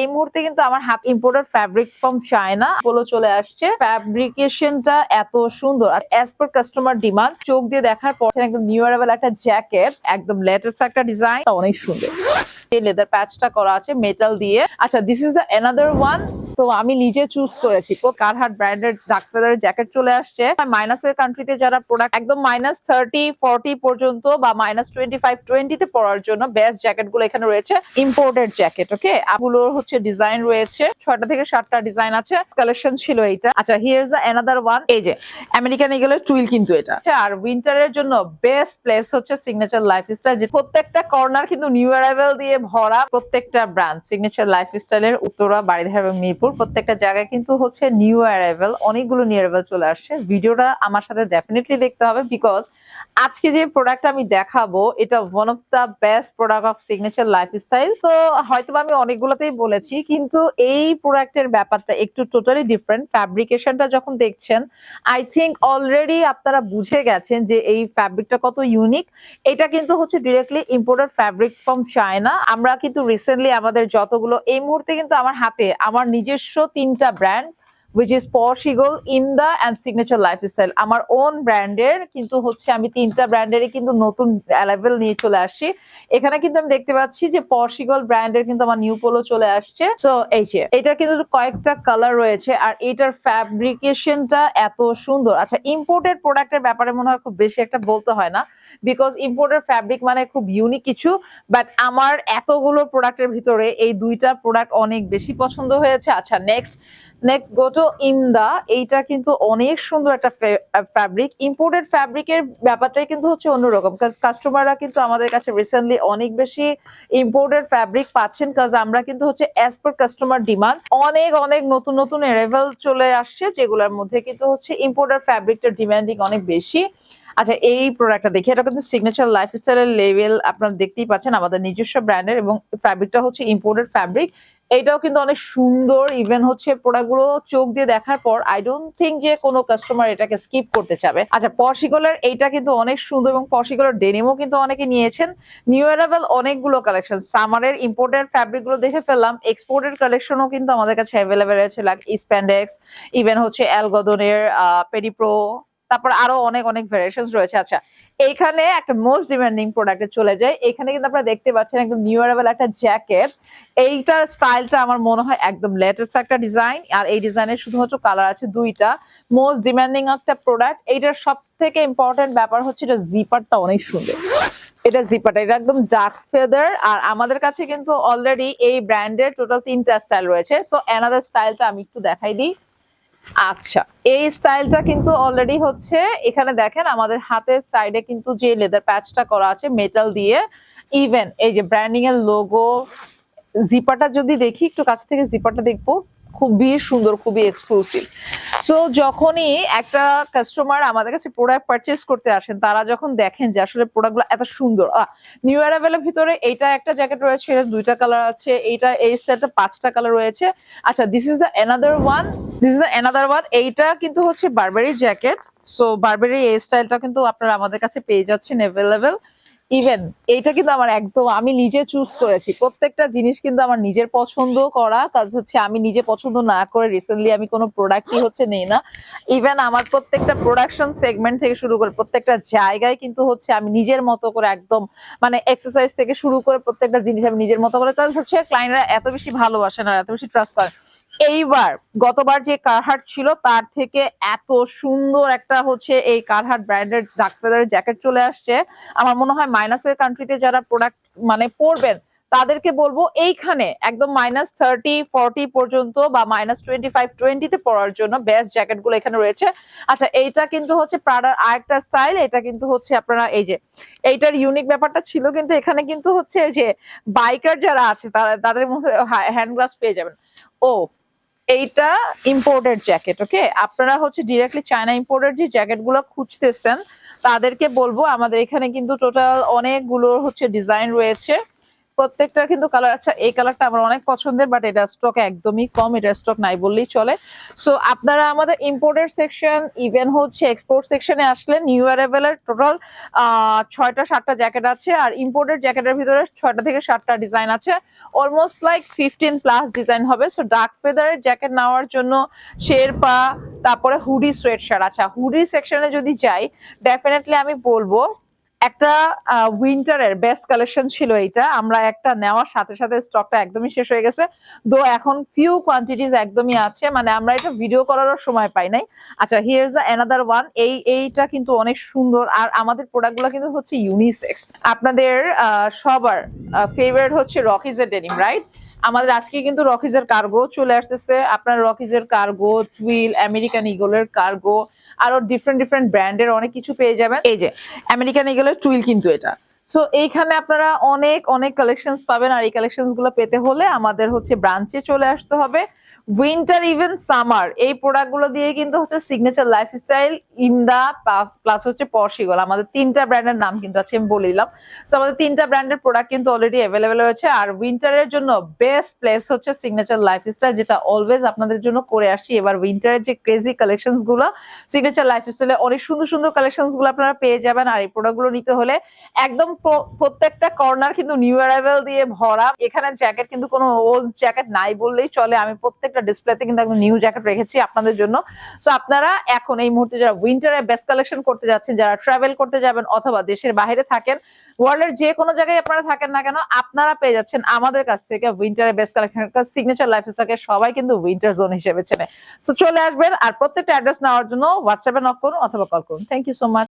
এই মুহূর্তে কিন্তু আমার হাত imported fabric from China polo চলে আসছে। ফ্যাব্রিকেশনটা এত সুন্দর। আর অ্যাজ পার কাস্টমার ডিমান্ড চোখ দিয়ে দেখার পর একদম নিউ অ্যারাইভেল একটা জ্যাকেট একদম লেটেস্ট একটা ডিজাইন অনেক সুন্দর। লেদার প্যাচটা করা আছে মেটাল দিয়ে। আচ্ছা this is the another one তো আমি নিজে চুজ করেছি। কারহাট ব্র্যান্ডের ডাক ফেদারের জ্যাকেট চলে আসছে। মাইনাসের কান্ট্রিতে যারা প্রোডাক্ট একদম মাইনাস থার্টি ফর্টি পর্যন্ত বা মাইনাস টোয়েন্টি ফাইভ পড়ার জন্য বেস্ট জ্যাকেটগুলো এখানে রয়েছে। ইম্পোর্টেড জ্যাকেট ওকে গুলোর হচ্ছে ডিজাইন রয়েছে। ছয়টা থেকে সাতটা ডিজাইন আছে। কালেকশন ছিল এইটা। আচ্ছা হিয়ার দ্য এনাদার ওয়ান এই যে আমেরিকান এগুলোর টুইল কিন্তু এটা। আচ্ছা, আর উইন্টারের জন্য বেস্ট প্লেস হচ্ছে সিগনেচার লাইফস্টাইল যে প্রত্যেকটা কর্নার কিন্তু নিউ অ্যারাইভেল দিয়ে ভরা প্রত্যেকটা ব্র্যান্ড সিগনেচার লাইফস্টাইলের উত্তরা বাড়িধারা এবং মিরপুর। প্রত্যেকটা জায়গায় কিন্তু হচ্ছে নিউ অ্যারাইভেল অনেকগুলো নিউ অ্যারাইভেল চলে আসছে। ভিডিওটা আমার সাথে ডেফিনেটলি দেখতে হবে বিকজ আজকে যে প্রোডাক্ট আমি দেখাবো, এটা one of the best product of signature lifestyle তো হয়তো আমি অনেকগুলোতেই বলেছি, কিন্তু এই প্রোডাক্টের ব্যাপারটা একটু টোটালি ডিফারেন্ট ফ্যাব্রিকেশনটা যখন দেখছেন আই থিঙ্ক অলরেডি আপনারা বুঝে গেছেন যে এই ফ্যাব্রিকটা কত ইউনিক এটা কিন্তু হচ্ছে directly imported fabric from China আমরা কিন্তু রিসেন্টলি আমাদের যতগুলো, এই মুহূর্তে কিন্তু আমার হাতে, আমার নিজস্ব তিনটা ব্র্যান্ড উইচ ইজ পশিগল ইমদা অ্যান্ড সিগনেচার লাইফস্টাইল আমার ওন ব্র্যান্ডের কিন্তু হচ্ছে আমি তিনটা ব্র্যান্ডেরই কিন্তু নতুন লেভেল নিয়ে চলে আসছি। এখানে কিন্তু আমি দেখতে পাচ্ছি যে পশিগল ব্র্যান্ডের কিন্তু আমার নিউ পোলো চলে আসছে। সো এই যে, এটার কিন্তু কয়েকটা কালার রয়েছে আর এটার ফ্যাব্রিকেশনটা এত সুন্দর। আচ্ছা ইম্পোর্টেড প্রোডাক্টের ব্যাপারে মনে হয় খুব বেশি একটা বলতে হয় না। বিকজ ইম্পোর্টেড ফ্যাব্রিক মানে খুব ইউনিক কিছু বাট আমার এতগুলো প্রোডাক্টের ভিতরে এই দুইটা প্রোডাক্ট অনেক বেশি পছন্দ হয়েছে। আচ্ছা নেক্সট নেক্সট গো টু ইমদা এইটা কিন্তু অনেক সুন্দর একটা ফ্যাব্রিক ইম্পোর্টেড ফ্যাব্রিকের ব্যাপারটাই কিন্তু হচ্ছে অন্যরকম কাজ কাস্টমাররা কিন্তু আমাদের কাছে রিসেন্টলি অনেক বেশি ইম্পোর্টেড ফ্যাব্রিক পাচ্ছেন কাজ আমরা কিন্তু হচ্ছে অ্যাজ পার কাস্টমার ডিমান্ড অনেক অনেক নতুন নতুন এরেভেল চলে আসছে, যেগুলোর মধ্যে কিন্তু হচ্ছে ইম্পোর্টেড ফ্যাব্রিকটার ডিমান্ডিং অনেক বেশি। আচ্ছা এই প্রোডাক্টটা দেখি। এটা কিন্তু সিগনেচার লাইফস্টাইলের লেভেল আপনারা দেখতেই পাচ্ছেন, আমাদের নিজস্ব ব্র্যান্ডের এবং ফ্যাব্রিকটা হচ্ছে ইম্পোর্টেড ফ্যাব্রিক এটাও কিন্তু অনেক সুন্দর ইভেন হচ্ছে প্রোডাক্টগুলো চোখ দিয়ে দেখার পর আই ডোন্ট থিঙ্ক যে কোনো কাস্টমার এটাকে স্কিপ করতে চাবে। আচ্ছা পশিকলের এইটা কিন্তু অনেক সুন্দর এবং পশিকলের ডেনিমও কিন্তু অনেকে নিয়েছেন। নিউ অনেকগুলো কালেকশন সামারের ইম্পোর্টেড ফ্যাব্রিকগুলো দেখে ফেললাম এক্সপোর্টেড কালেকশনও কিন্তু আমাদের কাছে অ্যাভেলেবেল রয়েছে লাইক স্প্যান্ডেক্স ইভেন হচ্ছে অ্যালগদনের পেডিপ্রো তারপর আরও অনেক অনেক ভ্যারিয়েশন রয়েছে। আচ্ছা এইখানে একটা মোস্ট ডিমান্ডিং প্রোডাক্টে চলে যায় এখানে কিন্তু আপনারা দেখতে পাচ্ছেন একদম নিউ অ্যারাইভেল একটা জ্যাকেট এইটার স্টাইলটা আমার মনে হয় একদম লেটেস্ট একটা ডিজাইন আর এই ডিজাইনের শুধুমাত্র কালার আছে দুইটা। মোস্ট ডিমান্ডিং একটা প্রোডাক্ট এইটার সব থেকে ইম্পর্টেন্ট ব্যাপার হচ্ছে এটা জিপারটা অনেক সুন্দর। এটা জিপারটা এটা একদম ডার্ক ফেদার আর আমাদের কাছে কিন্তু অলরেডি এই ব্র্যান্ডের টোটাল তিনটা স্টাইল রয়েছে। সো অ্যানাদার স্টাইলটা আমি একটু দেখাই দিই। আচ্ছা এই স্টাইলটা কিন্তু অলরেডি হচ্ছে। এখানে দেখেন আমাদের হাতের সাইডে কিন্তু যে লেদার প্যাচটা করা আছে মেটাল দিয়ে ইভেন এই যে ব্র্যান্ডিং এর লোগো জিপাটা যদি দেখি, একটু কাছ থেকে জিপারটা দেখব। খুবই সুন্দর, খুবই এক্সক্লুসিভ সো যখনই একটা কাস্টমার আমাদের কাছে প্রোডাক্ট পারচেস করতে আসেন, তারা যখন দেখেন যে আসলে প্রোডাক্টগুলো এত সুন্দর নিউ অ্যারাইভেলের ভিতরে এইটা একটা জ্যাকেট রয়েছে, এটা দুইটা কালার আছে, এইটা, এই স্টাইলটা পাঁচটা কালার রয়েছে। আচ্ছা this is the another one this is the another one এইটা কিন্তু হচ্ছে বারবারি জ্যাকেট সো বারবারি এই স্টাইলটা কিন্তু আপনারা আমাদের কাছে পেয়ে যাচ্ছেন অ্যাভেলেবেল ইভেন এইটা কিন্তু আমার একদম, আমি নিজে চুজ করেছি। প্রত্যেকটা জিনিস কিন্তু আমার নিজের পছন্দ করা। কাজ হচ্ছে আমি নিজে পছন্দ না করে রিসেন্টলি আমি কোনো প্রোডাক্টই হচ্ছে নেই না। ইভেন আমার প্রত্যেকটা প্রোডাকশন সেগমেন্ট থেকে শুরু করে প্রত্যেকটা জায়গায় কিন্তু হচ্ছে আমি নিজের মতো করে একদম মানে এক্সারসাইজ থেকে শুরু করে প্রত্যেকটা জিনিস আমি নিজের মতো করে। কাজ হচ্ছে ক্লায়েন্টরা এত বেশি ভালোবাসেন আর এত বেশি ট্রাস্ট করেন। এইবার গতবার যে কারহাট ছিল, তার থেকে এত সুন্দর একটা হচ্ছে এই কারহাট ব্র্যান্ডের ডাক ফেদারের জ্যাকেট চলে আসছে। আমার মনে হয় মাইনাসের কান্ট্রিতে যারা প্রোডাক্ট মানে পরবেন, তাদেরকে বলব এইখানে একদম মাইনাস থার্টি ফর্টি পর্যন্ত বা মাইনাস টোয়েন্টি ফাইভ টোয়েন্টিতে পড়ার জন্য বেস্ট জ্যাকেটগুলো এখানে রয়েছে। আচ্ছা এইটা কিন্তু হচ্ছে প্রাডার আরেকটা স্টাইল এটা কিন্তু হচ্ছে আপনারা এই যে, এইটার ইউনিক ব্যাপারটা ছিল কিন্তু এখানে কিন্তু হচ্ছে যে বাইকার যারা আছে, তারা, তাদের মধ্যে হ্যান্ড গ্লাস পেয়ে যাবেন। ও এইটা ইম্পোর্টেড জ্যাকেট ওকে আপনারা হচ্ছে ডিরেক্টলি চায়না ইম্পোর্টেড যে জ্যাকেটগুলো খুঁজতেছেন, তাদেরকে বলব, আমাদের এখানে কিন্তু টোটাল অনেকগুলো হচ্ছে ডিজাইন রয়েছে। প্রত্যেকটার কিন্তু কালার আচ্ছা এই কালারটা আমার অনেক পছন্দের বাট এটা স্টক একদমই কম, এটা স্টক নাই বললেই চলে। সো আপনারা আমাদের ইম্পোর্টেড সেকশন ইভেন হচ্ছে এক্সপোর্ট সেকশনে আসলে নিউ অ্যারাইভেলের টোটাল ছয়টা, সাতটা জ্যাকেট আছে, আর ইম্পোর্টেড জ্যাকেটের ভিতরে ছয়টা থেকে সাতটা ডিজাইন আছে। Almost like fifteen plus design হবে। সো ডার্ক ফেদারের জ্যাকেট নেওয়ার জন্য শেরপা, তারপরে হুডি সোয়েট শার্ট আচ্ছা হুডি সেকশনে যদি যাই ডেফিনেটলি আমি বলব একটা উইন্টারের বেস্ট কালেকশন ছিল এটা আমরা একটা নেওয়ার সাথে সাথে স্টকটা একদমই শেষ হয়ে গেছে। দো এখন ফিউ কোয়ান্টিটিস একদমই আছে। মানে আমরা এটা ভিডিও করারও সময় পাই নাই। আচ্ছা হিয়ার্স দ্য অ্যানাদার ওয়ান এই, এইটা কিন্তু অনেক সুন্দর। আর আমাদের প্রোডাক্টগুলো কিন্তু হচ্ছে ইউনিসেক্স আপনাদের সবার ফেভারিট হচ্ছে রকিজের ডেনিম রাইট আমাদের আজকে কিন্তু রকিজের কার্গো চলে আসতেছে। আপনার রকিজের কার্গো টুইল আমেরিকান ইগলের কার্গো আরও ডিফারেন্ট ডিফারেন্ট ব্র্যান্ডের অনেক কিছু পেয়ে যাবেন। এই যে আমেরিকান গেলে টুইল কিন্তু এটা। সো এইখানে আপনারা অনেক অনেক কালেকশনস পাবেন, আর এই কালেকশনগুলো পেতে হলে আমাদের হচ্ছে ব্রাঞ্চে চলে আসতে হবে। উইন্টার ইভেন সামার এই প্রোডাক্টগুলো দিয়ে কিন্তু হচ্ছে সিগনেচার লাইফস্টাইল ইমদা প্লাস হচ্ছে পশিগল আমাদের তিনটা ব্র্যান্ডের নাম কিন্তু আছে, আমি বলে দিলাম। তো আমাদের তিনটা ব্র্যান্ডের প্রোডাক্ট কিন্তু অলরেডি অ্যাভেলেবেল হয়েছে। আর উইন্টারের জন্য বেস্ট প্লেস হচ্ছে সিগনেচার লাইফস্টাইল যেটা অলওয়েজ আপনাদের জন্য করে আসছি। এবার উইন্টারের যে ক্রেজি কালেকশনসগুলো সিগনেচার লাইফস্টাইলে অনেক সুন্দর সুন্দর কালেকশনসগুলো আপনারা পেয়ে যাবেন। আর এই প্রোডাক্টগুলো নিতে হলে একদম প্রত্যেকটা কর্নার কিন্তু নিউ অ্যারাইভেল দিয়ে ভরা। এখানে জ্যাকেট কিন্তু কোনো ওল্ড জ্যাকেট নাই বললেই চলে। আমি প্রত্যেকটা ডিসপ্লেতে কিন্তু একদম নিউ জ্যাকেট রেখেছি আপনাদের জন্য। সো আপনারা এখন এই মুহূর্তে যারা উইন্টারে বেস্ট কালেকশন করতে যাচ্ছেন, যারা ট্রাভেল করতে যাবেন অথবা দেশের বাইরে থাকেন ওয়ার্ল্ডের যে কোনো জায়গায় আপনারা থাকেন না কেন, আপনারা পেয়ে যাচ্ছেন আমাদের কাছ থেকে উইন্টারের বেস্ট কালেকশন সিগনেচার লাইফ সবাই কিন্তু উইন্টার জোন হিসেবে চেনে। সো চলে আসবেন আর প্রত্যেকটা অ্যাড্রেস নেওয়ার জন্য হোয়াটসঅ্যাপে নক করুন অথবা কল করুন। Thank you so much